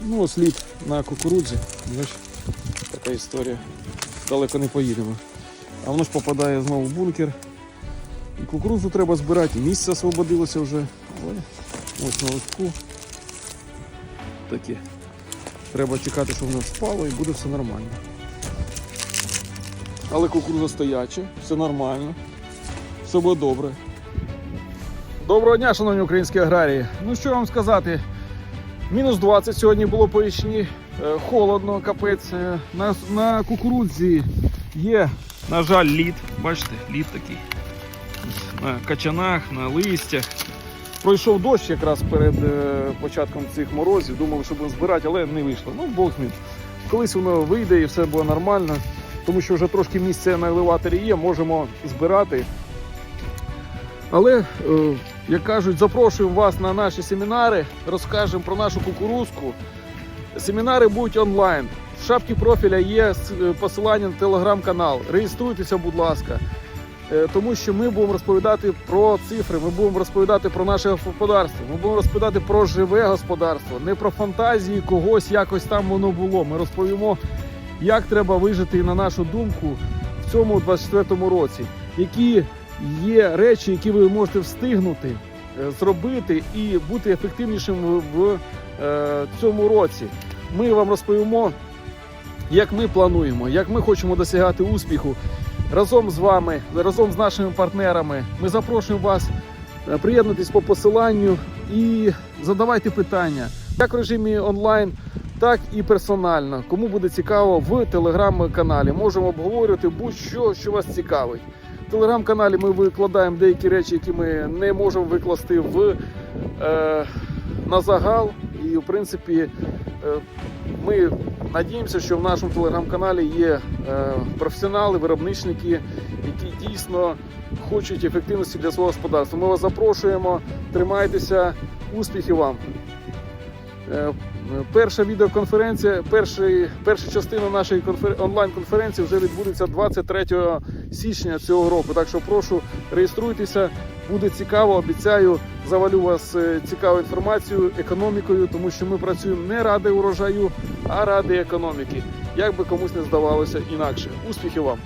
Ну, ось лід на кукурудзі. Бачиш, така історія. Далеко не поїдемо. А воно ж попадає знову в бункер. І кукурудзу треба збирати, місце освободилося вже. Але ось на листку. Таке. Треба чекати, щоб воно впало і буде все нормально. Але кукурудза стояча, все нормально, все буде добре. Доброго дня, шановні українські аграрії. Ну що вам сказати? Мінус 20 сьогодні було по Ічні, Е, холодно, капець. Е, На, на кукурудзі є, на жаль, лід. Бачите, лід такий. На качанах, на листях. Пройшов дощ якраз перед е, початком цих морозів. Думали, що будемо збирати, але не вийшло. Ну, Бог з. Колись воно вийде і все буде нормально, тому що вже трошки місця на елеваторі є, можемо збирати. Але, е, як кажуть, запрошуємо вас на наші семінари, розкажемо про нашу кукурузку. Семінари будуть онлайн. В шапці профіля є е, посилання на телеграм-канал. Реєструйтеся, будь ласка. Е, Тому що ми будемо розповідати про цифри, ми будемо розповідати про наше господарство, ми будемо розповідати про живе господарство, не про фантазії когось, якось там воно було. Ми розповімо, як треба вижити, на нашу думку, в цьому 24-му році, які є речі, які ви можете встигнути е, зробити і бути ефективнішим в, е, цьому році. Ми вам розповімо, як ми плануємо, як ми хочемо досягати успіху разом з вами, разом з нашими партнерами. Ми запрошуємо вас е, приєднатись по посиланню і задавайте питання як в режимі онлайн, так і персонально. Кому буде цікаво в телеграм-каналі. Можемо обговорювати будь-що, що вас цікавить. Телеграм-каналі ми викладаємо деякі речі, які ми не можемо викласти в, е, на загал. І, в принципі, е, ми надіємося, що в нашому телеграм-каналі є е, професіонали, виробничники, які дійсно хочуть ефективності для свого господарства. Ми вас запрошуємо, тримайтеся, успіхів вам! Е, Перша відеоконференція, перший, перша частина нашої конфер... онлайн-конференції вже відбудеться 23 січня цього року. Так що прошу реєструйтеся, буде цікаво. Обіцяю, завалю вас е, цікавою інформацією, економікою, тому що ми працюємо не ради урожаю, а ради економіки. Як би комусь не здавалося інакше. Успіхів вам!